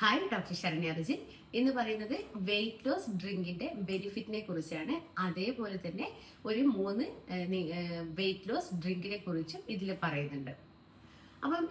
Hi doctor Saranya എന്ന് പറയുന്നത് weight loss ഡ്രിങ്കിന്റെ ബെനിഫിറ്റിനെ കുറിച്ചാണ്. അതേപോലെ തന്നെ ഒരു മൂന്ന് വെയിറ്റ് ലോസ് ഡ്രിങ്കിനെ കുറിച്ചും ഇതിൽ പറയുന്നുണ്ട്. അപ്പം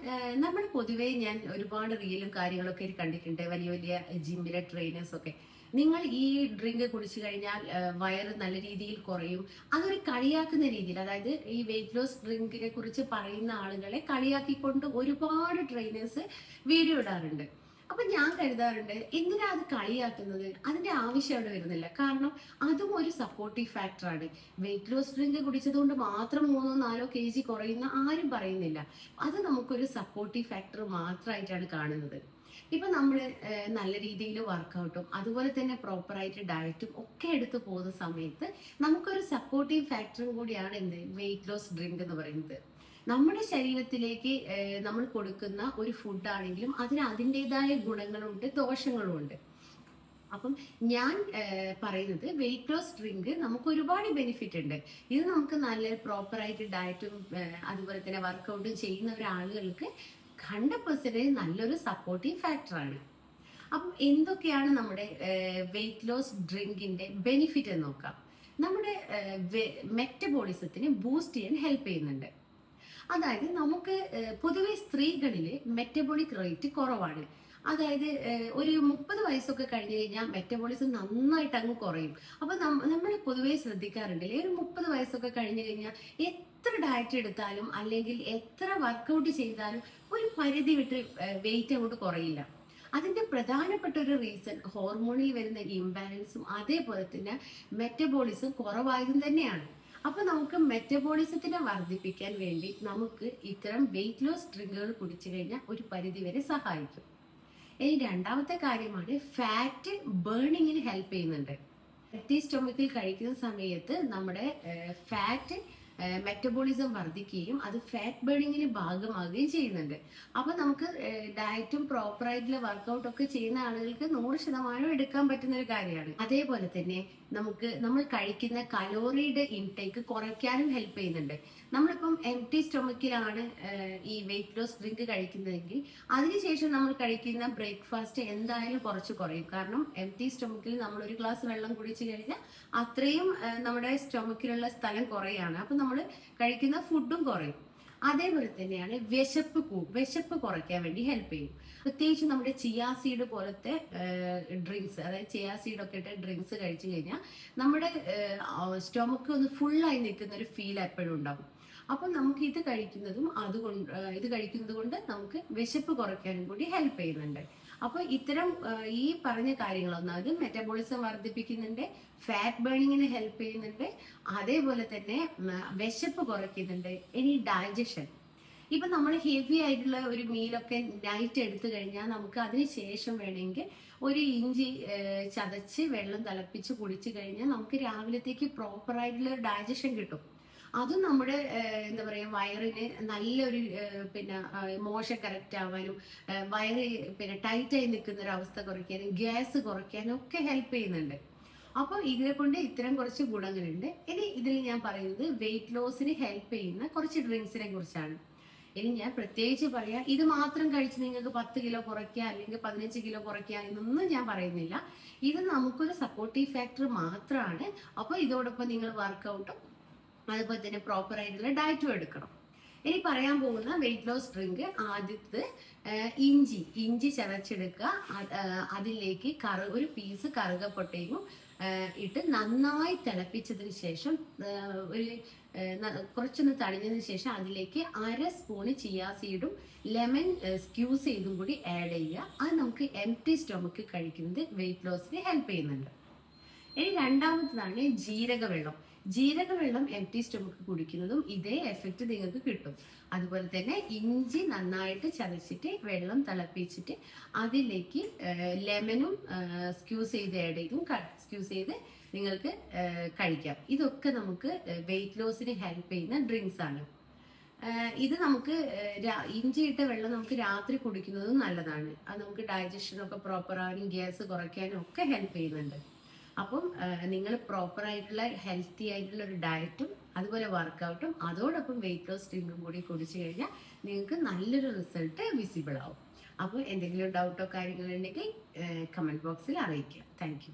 നമ്മൾ പൊതുവേ ഞാൻ ഒരുപാട് റീലും കാര്യങ്ങളൊക്കെ കണ്ടിട്ടുണ്ട്. വലിയ വലിയ ജിമ്മിലെ ട്രെയിനേഴ്സ് ഒക്കെ. നിങ്ങൾ ഈ ഡ്രിങ്ക് കുടിച്ചു കഴിഞ്ഞാൽ വയറ് നല്ല രീതിയിൽ കുറയും. അതൊരു കളിയാക്കുന്ന രീതിയിൽ അതായത് ഈ വെയിറ്റ് ലോസ് ഡ്രിങ്കിനെ കുറിച്ച് പറയുന്ന ആളുകളെ കളിയാക്കിക്കൊണ്ട് ഒരുപാട് ട്രെയിനേഴ്സ് വീഡിയോ ഇടാറുണ്ട്. അപ്പൊ ഞാൻ കരുതാറുണ്ട് എന്തിനാ അത് കളിയാക്കുന്നത്? അതിന്റെ ആവശ്യം അവിടെ വരുന്നില്ല. കാരണം അതും ഒരു സപ്പോർട്ടീവ് ഫാക്ടറാണ് വെയിറ്റ് ലോസ് ഡ്രിങ്ക് കുടിച്ചതുകൊണ്ട് മാത്രം മൂന്നോ നാലോ കെ ജി കുറയുന്ന ആരും പറയുന്നില്ല. അത് നമുക്കൊരു സപ്പോർട്ടീവ് ഫാക്ടർ മാത്രമായിട്ടാണ് കാണുന്നത്. ഇപ്പൊ നമ്മൾ നല്ല രീതിയിൽ വർക്കൗട്ടും അതുപോലെ തന്നെ പ്രോപ്പറായിട്ട് ഡയറ്റും ഒക്കെ എടുത്തു പോകുന്ന സമയത്ത് നമുക്കൊരു സപ്പോർട്ടീവ് ഫാക്ടറും കൂടിയാണ് എന്ത്? വെയിറ്റ് ലോസ് ഡ്രിങ്ക് എന്ന് പറയുന്നത്. നമ്മുടെ ശരീരത്തിലേക്ക് നമ്മൾ കൊടുക്കുന്ന ഒരു ഫുഡാണെങ്കിലും അതിന് അതിന്റെതായ ഗുണങ്ങളുണ്ട് ദോഷങ്ങളുമുണ്ട്. അപ്പം ഞാൻ പറയുന്നത് വെയിറ്റ് ലോസ് ഡ്രിങ്ക് നമുക്ക് ഒരുപാട് ബെനിഫിറ്റ് ഉണ്ട്. ഇത് നമുക്ക് നല്ല പ്രോപ്പറായിട്ട് ഡയറ്റും അതുപോലെ തന്നെ വർക്കൗട്ടും ചെയ്യുന്ന ഒരാളുകൾക്ക് ഹൺഡ്രഡ് പെർസെന്റേജ് നല്ലൊരു സപ്പോർട്ടീവ് ഫാക്ടറാണ് അപ്പം എന്തൊക്കെയാണ് നമ്മുടെ വെയിറ്റ് ലോസ് ഡ്രിങ്കിന്റെ ബെനിഫിറ്റ് എന്ന് നോക്കാം. നമ്മുടെ മെറ്റബോളിസത്തിനെ ബൂസ്റ്റ് ചെയ്യാൻ ഹെൽപ്പ് ചെയ്യുന്നുണ്ട്. അതായത് നമുക്ക് പൊതുവെ സ്ത്രീകളിൽ മെറ്റബോളിക് റേറ്റ് കുറവാണ്. അതായത് ഒരു മുപ്പത് വയസ്സൊക്കെ കഴിഞ്ഞ് കഴിഞ്ഞാൽ മെറ്റബോളിസം നന്നായിട്ട് അങ്ങ് കുറയും. അപ്പൊ നമ്മൾ പൊതുവെ ശ്രദ്ധിക്കാറുണ്ടല്ലേ ഒരു മുപ്പത് വയസ്സൊക്കെ കഴിഞ്ഞ് കഴിഞ്ഞാൽ എത്ര ഡയറ്റ് എടുത്താലും അല്ലെങ്കിൽ എത്ര വർക്കൗട്ട് ചെയ്താലും ഒരു പരിധി വിട്ട് വെയിറ്റ് അങ്ങോട്ട് കുറയില്ല. അതിന്റെ പ്രധാനപ്പെട്ട ഒരു റീസൺ ഹോർമോണിൽ വരുന്ന ഇംബാലൻസും അതേപോലെ തന്നെ മെറ്റബോളിസം കുറവായതും തന്നെയാണ്. അപ്പൊ നമുക്ക് മെറ്റബോളിസത്തിനെ വർദ്ധിപ്പിക്കാൻ വേണ്ടി നമുക്ക് ഇത്തരം വെയിറ്റ് ലോസ് ഡ്രിങ്കുകൾ കുടിച്ചു കഴിഞ്ഞാൽ ഒരു പരിധി വരെ സഹായിക്കും. ഇനി രണ്ടാമത്തെ കാര്യമാണ് ഫാറ്റ് ബേണിങ്ങിന് ഹെൽപ്പ് ചെയ്യുന്നുണ്ട്. ഹെൽത്തി സ്റ്റൊമക്കിൽ കഴിക്കുന്ന സമയത്ത് നമ്മുടെ ഫാറ്റ് മെറ്റബോളിസം വർദ്ധിക്കുകയും അത് ഫാറ്റ് ബേണിങ്ങിന് ഭാഗമാകുകയും ചെയ്യുന്നുണ്ട്. അപ്പൊ നമുക്ക് ഡയറ്റും പ്രോപ്പറായിട്ടുള്ള വർക്കൗട്ട് ഒക്കെ ചെയ്യുന്ന ആളുകൾക്ക് നൂറ് ശതമാനം എടുക്കാൻ പറ്റുന്ന ഒരു കാര്യമാണ്. അതേപോലെ തന്നെ നമുക്ക് നമ്മൾ കഴിക്കുന്ന കലോറിയുടെ ഇൻടേക്ക് കുറയ്ക്കാനും ഹെൽപ്പ് ചെയ്യുന്നുണ്ട്. നമ്മളിപ്പം എം ടി സ്റ്റൊമക്കിലാണ് ഈ വെയിറ്റ് ലോസ് ഡ്രിങ്ക് കഴിക്കുന്നതെങ്കിൽ അതിനുശേഷം നമ്മൾ കഴിക്കുന്ന ബ്രേക്ക്ഫാസ്റ്റ് എന്തായാലും കുറച്ച് കുറയും. കാരണം എം ടി സ്റ്റൊമക്കിൽ നമ്മൾ ഒരു ഗ്ലാസ് വെള്ളം കുടിച്ചു കഴിഞ്ഞാൽ അത്രയും നമ്മുടെ സ്റ്റൊമക്കിലുള്ള സ്ഥലം കുറയാണ്. അപ്പൊ നമ്മൾ കഴിക്കുന്ന ഫുഡും കുറയും. അതേപോലെ തന്നെയാണ് വിശപ്പ് കൂ വിശപ്പ് കുറയ്ക്കാൻ വേണ്ടി ഹെൽപ്പ് ചെയ്യും. പ്രത്യേകിച്ച് നമ്മുടെ ചിയാ സീഡ് പോലത്തെ ഡ്രിങ്ക്സ് അതായത് ചിയാ ഒക്കെ ഇട്ട് ഡ്രിങ്ക്സ് കഴിച്ചു കഴിഞ്ഞാൽ നമ്മുടെ സ്റ്റൊമക്ക് ഒന്ന് ഫുള്ളായി നിൽക്കുന്ന ഒരു ഫീൽ എപ്പോഴും ഉണ്ടാകും അപ്പം നമുക്ക് ഇത് കഴിക്കുന്നതും അതുകൊണ്ട് ഇത് കഴിക്കുന്നത് കൊണ്ട് നമുക്ക് വിശപ്പ് കുറയ്ക്കാനും കൂടി ഹെൽപ്പ് ചെയ്യുന്നുണ്ട്. അപ്പോൾ ഇത്തരം ഈ പറഞ്ഞ കാര്യങ്ങളൊന്നും അത് മെറ്റബോളിസം വർദ്ധിപ്പിക്കുന്നുണ്ട് ഫാറ്റ് ബേണിങ്ങിന് ഹെൽപ്പ് ചെയ്യുന്നുണ്ട് അതേപോലെ തന്നെ വിശപ്പ് കുറയ്ക്കുന്നുണ്ട് ഇനി ഡൈജഷൻ ഇപ്പൊ നമ്മൾ ഹെവി ആയിട്ടുള്ള ഒരു മീലൊക്കെ നൈറ്റ് എടുത്തു കഴിഞ്ഞാൽ നമുക്ക് അതിന് ശേഷം വേണമെങ്കിൽ ഒരു ഇഞ്ചി ചതച്ച് വെള്ളം തിളപ്പിച്ച് കുടിച്ചു കഴിഞ്ഞാൽ നമുക്ക് രാവിലത്തേക്ക് പ്രോപ്പറായിട്ടുള്ള ഒരു ഡൈജഷൻ കിട്ടും. അതും നമ്മുടെ എന്താ പറയുക വയറിന് നല്ലൊരു പിന്നെ മോശം കറക്റ്റ് ആവാനും വയറ് പിന്നെ ടൈറ്റായി നിൽക്കുന്ന ഒരു അവസ്ഥ കുറയ്ക്കാനും ഗ്യാസ് കുറയ്ക്കാനും ഒക്കെ ഹെൽപ്പ് ചെയ്യുന്നുണ്ട്. അപ്പോൾ ഇതിനെ കൊണ്ട് ഇത്തരം കുറച്ച് ഗുണങ്ങളുണ്ട്. ഇനി ഇതിൽ ഞാൻ പറയുന്നത് വെയിറ്റ് ലോസിന് ഹെൽപ്പ് ചെയ്യുന്ന കുറച്ച് ഡ്രിങ്ക്സിനെ കുറിച്ചാണ്. ഇനി ഞാൻ പ്രത്യേകിച്ച് പറയാം ഇത് മാത്രം കഴിച്ച് നിങ്ങൾക്ക് പത്ത് കിലോ കുറയ്ക്കുക അല്ലെങ്കിൽ പതിനഞ്ച് കിലോ കുറയ്ക്കുക എന്നൊന്നും ഞാൻ പറയുന്നില്ല. ഇത് നമുക്കൊരു സപ്പോർട്ടീവ് ഫാക്ടർ മാത്രമാണ് അപ്പോൾ ഇതോടൊപ്പം നിങ്ങൾ വർക്കൗട്ടും അതുപോലെ തന്നെ പ്രോപ്പർ ആയിട്ടുള്ള ഡയറ്റും എടുക്കണം. ഇനി പറയാൻ പോകുന്ന വെയിറ്റ് ലോസ് ഡ്രിങ്ക് ആദ്യത്തെ ഇഞ്ചി. ഇഞ്ചി ചതച്ചെടുക്കുക. അത്, അതിലേക്ക് കറു ഒരു പീസ് കറുകപ്പൊട്ടയും ഇട്ട് നന്നായി തിളപ്പിച്ചതിന് ശേഷം ഒരു കുറച്ചൊന്ന് തടിഞ്ഞതിന് ശേഷം അതിലേക്ക് അര സ്പൂണ് ചിയാ സീഡും ലെമൺ സ്ക്യൂസ് ചെയ്തും കൂടി ആഡ് ചെയ്യുക. അത് നമുക്ക് എം ടി സ്റ്റൊമക്ക് കഴിക്കുന്നത് വെയിറ്റ് ലോസിന് ഹെൽപ്പ് ചെയ്യുന്നുണ്ട്. ഇനി രണ്ടാമത്തതാണ് ജീരക വെള്ളം ജീരക വെള്ളം എം ടി സ്റ്റൊമക്ക് കുടിക്കുന്നതും ഇതേ എഫക്റ്റ് നിങ്ങൾക്ക് കിട്ടും. അതുപോലെ തന്നെ ഇഞ്ചി നന്നായിട്ട് ചതച്ചിട്ട് വെള്ളം തിളപ്പിച്ചിട്ട് അതിലേക്ക് ലെമനും സ്ക്യൂസ് ചെയ്ത് ആഡ് സ്ക്യൂസ് ചെയ്ത് നിങ്ങൾക്ക് കഴിക്കാം. ഇതൊക്കെ നമുക്ക് വെയിറ്റ് ലോസിന് ഹെൽപ്പ് ചെയ്യുന്ന ഡ്രിങ്ക്സ് ആണ്. ഇത് നമുക്ക് ഇഞ്ചി ഇട്ട വെള്ളം നമുക്ക് രാത്രി കുടിക്കുന്നതും നല്ലതാണ്. അത് നമുക്ക് ഡൈജഷനൊക്കെ പ്രോപ്പർ ആവാനും ഗ്യാസ് കുറയ്ക്കാനും ഒക്കെ ഹെൽപ്പ് ചെയ്യുന്നുണ്ട്. അപ്പം നിങ്ങൾ പ്രോപ്പർ ആയിട്ടുള്ള ഹെൽത്തി ആയിട്ടുള്ള ഒരു ഡയറ്റും അതുപോലെ വർക്കൗട്ടും അതോടൊപ്പം വെയിറ്റ് ലോസ് ഡ്രിങ്കും കൂടി കുടിച്ചു കഴിഞ്ഞാൽ നിങ്ങൾക്ക് നല്ലൊരു റിസൾട്ട് വിസിബിൾ ആവും. അപ്പോൾ എന്തെങ്കിലും ഡൗട്ടോ കാര്യങ്ങളോ കാര്യങ്ങളുണ്ടെങ്കിൽ കമന്റ് ബോക്സിൽ അറിയിക്കുക. താങ്ക്